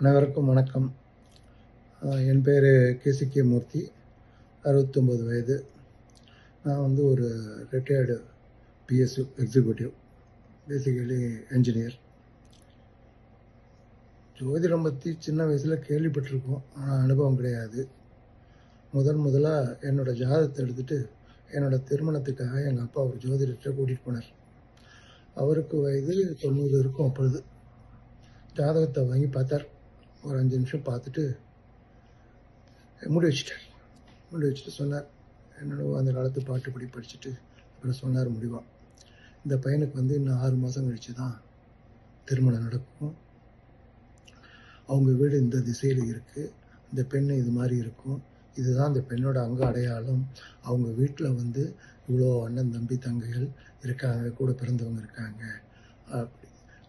அனைவருக்கும் வணக்கம். என் பேர் கேசிகே மூர்த்தி அறுபத்தொம்பது வயது. நான் வந்து ஒரு retired P S U executive basically engineer ஜோதிடம் பற்றி சின்ன வயசில் கேள்விப்பட்டிருக்கோம் ஆனால் அனுபவம் கிடையாது. முதன் முதலாக என்னோடய ஜாதகத்தை எடுத்துகிட்டு என்னோடய திருமணத்துக்காக எங்கள் அப்பா ஒரு ஜோதிடத்தை கூட்டிகிட்டு போனார். அவருக்கு வயது தொண்ணூறு இருக்கும் அப்பொழுது. ஜாதகத்தை வாங்கி பார்த்தார். ஒரு அஞ்சு நிமிஷம் பார்த்துட்டு முடி வச்சுட்டார். முடி வச்சுட்டு சொன்னார் என்னோட அந்த காலத்து பாட்டு படி படிச்சுட்டு அப்புறம் சொன்னார் முடிவாக இந்த பையனுக்கு வந்து இன்னும் ஆறு மாதம் கழிச்சு தான் திருமணம் நடக்கும். அவங்க வீடு இந்த திசையில் இருக்குது இந்த பெண் இது மாதிரி இருக்கும். இதுதான் அந்த பெண்ணோட அங்க அடையாளம். அவங்க வீட்டில் வந்து இவ்வளோ அண்ணன் தம்பி தங்கைகள் இருக்காங்க கூட பிறந்தவங்க இருக்காங்க. அப்படி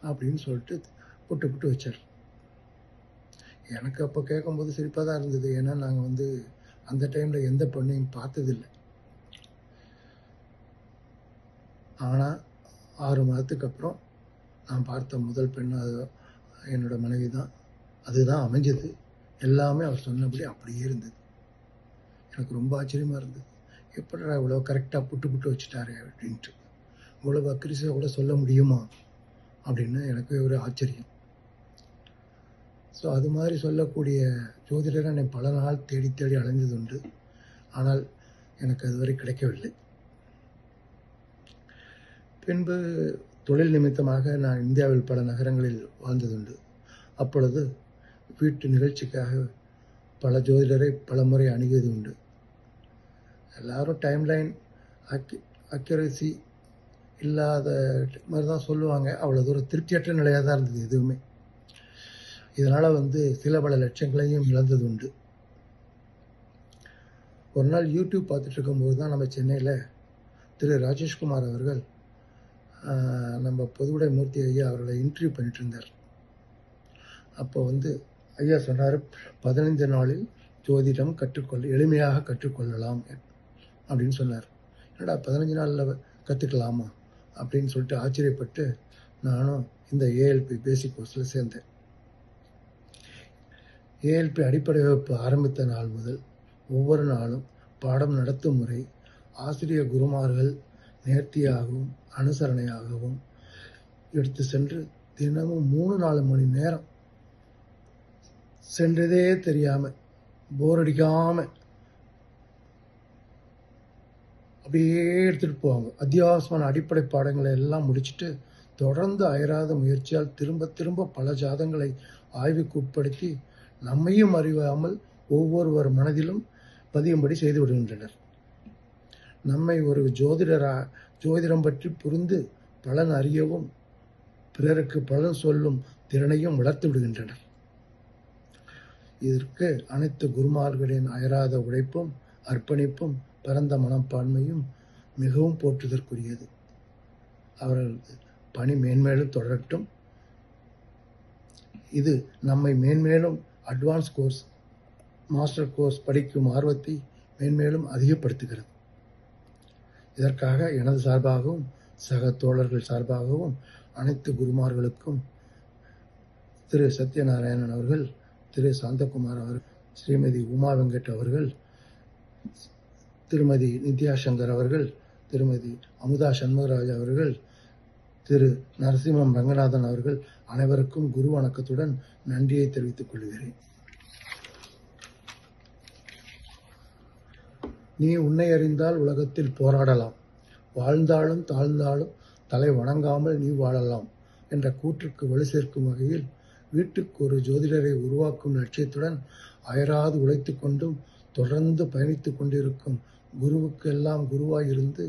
அப்படின்னு சொல்லிட்டு புட்டு புட்டு வச்சார். எனக்கு அப்போ கேட்கும்போது சிரிப்பாக தான் இருந்தது. ஏன்னா நாங்கள் வந்து அந்த டைமில் எந்த பெண்ணையும் பார்த்ததில்லை. ஆனால் ஆறு மாதத்துக்கு அப்புறம் நான் பார்த்த முதல் பெண் அது என்னோட மனைவி தான். அதுதான் அமைஞ்சது. எல்லாமே அவர் சொன்னபடி அப்படியே இருந்தது. எனக்கு ரொம்ப ஆச்சரியமாக இருந்தது. எப்படிடா இவ்வளோ கரெக்டாக புட்டு புட்டு வச்சுட்டாரு அப்படின்ட்டு. இவ்வளோ அக்ரிஸாக கூட சொல்ல முடியுமா? அப்படின்னு எனக்கு ஒரு ஆச்சரியம். ஸோ அது மாதிரி சொல்லக்கூடிய ஜோதிடரை நான் பல நாள் தேடி தேடி அலைஞ்சது உண்டு. ஆனால் எனக்கு அதுவரை கிடைக்கவில்லை. பின்பு தொழில் நிமித்தமாக நான் இந்தியாவில் பல நகரங்களில் வாழ்ந்ததுண்டு அப்பொழுது வீட்டு நிகழ்ச்சிக்காக பல ஜோதிடரை பல முறை அணுகியது உண்டு. எல்லாரும் டைம்லைன் அக்கி அக்யூரசி இல்லாத மாதிரி தான் சொல்லுவாங்க. அவ்வளோ தூரம் திருப்தியற்ற நிலையாக தான் இருந்தது எதுவுமே. இதனால் வந்து சில பல லட்சங்களையும் இழந்தது உண்டு ஒரு நாள் யூடியூப் பார்த்துட்டு இருக்கும்போது தான் நம்ம சென்னையில் திரு ராஜேஷ்குமார் அவர்கள் நம்ம பொதுவுடை மூர்த்தி ஐயா அவர்களை இன்டர்வியூ பண்ணிட்டு இருந்தார் அப்போ வந்து ஐயா சொன்னார் பதினைந்து நாளில் ஜோதிடம் கற்றுக்கொள்ள எளிமையாக கற்றுக்கொள்ளலாம் அப்படின்னு சொன்னார். என்னடா பதினஞ்சு நாளில் கற்றுக்கலாமா அப்படின்னு சொல்லிட்டு ஆச்சரியப்பட்டு நானும் இந்த ஏஎல்பி பேசிக் கோர்ஸில் சேர்ந்தேன். ஏஎல்பி அடிப்படை வகுப்பு ஆரம்பித்த நாள் முதல் ஒவ்வொரு நாளும் பாடம் நடத்தும் முறை ஆசிரியர் குருமார்கள் நேர்த்தியாகவும் அனுசரணையாகவும் எடுத்து சென்று தினமும் மூணு நாலு மணி நேரம் சென்றதே தெரியாமல் போர் அடிக்காமல் அப்படியே எடுத்துகிட்டு போவாங்க. அத்தியாவசியமான அடிப்படை பாடங்களை எல்லாம் முடிச்சுட்டு தொடர்ந்து அயராத முயற்சியால் திரும்ப திரும்ப பல ஜாதங்களை ஆய்வுக்கு உட்படுத்தி நம்மையும் அறிவாமல் ஒவ்வொருவர் மனதிலும் பதியும்படி செய்து விடுகின்றனர். நம்மை ஒரு ஜோதிடரா ஜோதிடம் பற்றி புரிந்து பலன் அறியவும் பிறருக்கு பலன் சொல்லும் திறனையும் வளர்த்து விடுகின்றனர். இதற்கு அனைத்து குருமார்களின் அயராத உழைப்பும் அர்ப்பணிப்பும் பரந்த மனப்பான்மையும் மிகவும் போற்றுதற்குரியது. அவர்களது பணி மேன்மேலும் தொடரட்டும். இது நம்மை மேன்மேலும் அட்வான்ஸ் கோர்ஸ் மாஸ்டர் கோர்ஸ் படிக்கும் ஆர்வத்தை மேன்மேலும் அதிகப்படுத்துகிறது. இதற்காக எனது சார்பாகவும் சக தோழர்கள் சார்பாகவும் அனைத்து குருமார்களுக்கும் திரு சத்யநாராயணன் அவர்கள் திரு சாந்தகுமார் அவர்கள் ஸ்ரீமதி உமா வெங்கட் அவர்கள் திருமதி நித்யா சங்கர் அவர்கள் திருமதி அமுதா சண்முகராஜ் அவர்கள் திரு நரசிம்மம் ரங்கநாதன் அவர்கள் அனைவருக்கும் குரு வணக்கத்துடன் நன்றியை தெரிவித்துக் கொள்கிறேன். நீ உன்னை அறிந்தால் உலகத்தில் போராடலாம். வாழ்ந்தாலும் தாழ்ந்தாலும் தலை வணங்காமல் நீ வாழலாம் என்ற கூற்றுக்கு வலு சேர்க்கும் வகையில் வீட்டுக்கு ஒரு ஜோதிடரை உருவாக்கும் லட்சியத்துடன் அயராது உழைத்து கொண்டும் தொடர்ந்து பயணித்துக் கொண்டிருக்கும் குருவுக்கு எல்லாம் குருவாய் இருந்து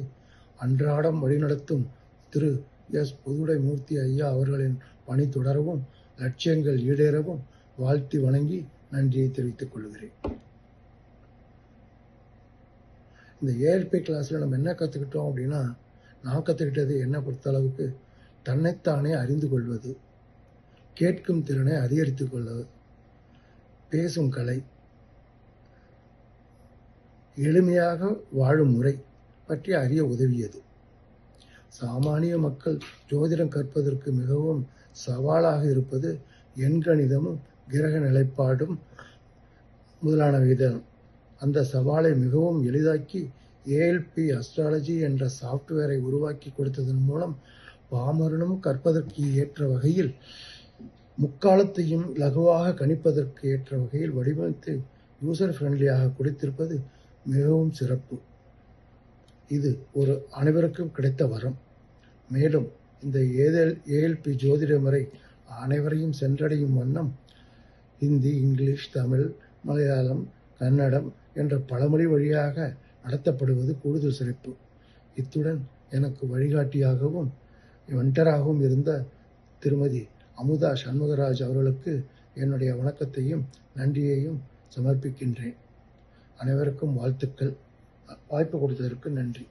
அன்றாடம் வழிநடத்தும் திரு எஸ் புதுடை மூர்த்தி ஐயா அவர்களின் பணி தொடரவும் லட்சியங்கள் ஈடேறவும் வாழ்த்தி வணங்கி நன்றியை தெரிவித்துக் கொள்கிறேன். இந்த ஏஎல்பி கிளாஸில் நம்ம என்ன கற்றுக்கிட்டோம் அப்படின்னா நான் கற்றுக்கிட்டது என்ன பொறுத்தளவுக்கு தன்னைத்தானே அறிந்து கொள்வது கேட்கும் திறனை அதிகரித்து கொள்வது பேசும் கலை எளிமையாக வாழும் முறை பற்றி அறிய உதவியது. சாமானிய மக்கள் ஜோதிடம் கற்பதற்கு மிகவும் சவாலாக இருப்பது எண்கணிதமும் கிரக நிலைப்பாடும் முதலானவை தான் அந்த சவாலை மிகவும் எளிதாக்கி ஏஎல்பி அஸ்ட்ராலஜி என்ற சாஃப்ட்வேரை உருவாக்கி கொடுத்ததன் மூலம் பாமரனும் கற்பதற்கு ஏற்ற வகையில் முக்காலத்தையும் லகுவாக கணிப்பதற்கு ஏற்ற வகையில் வடிவமைத்து யூசர் ஃப்ரெண்ட்லியாக கொடுத்திருப்பது மிகவும் சிறப்பு. இது ஒரு அனைவருக்கும் கிடைத்த வரம். மேலும் இந்த ஏதல் ஏஎல்பி ஜோதிட முறை அனைவரையும் சென்றடையும் வண்ணம் ஹிந்தி இங்கிலீஷ் தமிழ் மலையாளம் கன்னடம் என்ற பழமொழி வழியாக நடத்தப்படுவது கூடுதல் சிறப்பு. இத்துடன் எனக்கு வழிகாட்டியாகவும் வெண்டராகவும் இருந்த திருமதி அமுதா சண்முகராஜ் அவர்களுக்கு என்னுடைய வணக்கத்தையும் நன்றியையும் சமர்ப்பிக்கின்றேன். அனைவருக்கும் வாழ்த்துக்கள். வாய்ப்பு கொடுத்ததற்கு நன்றி.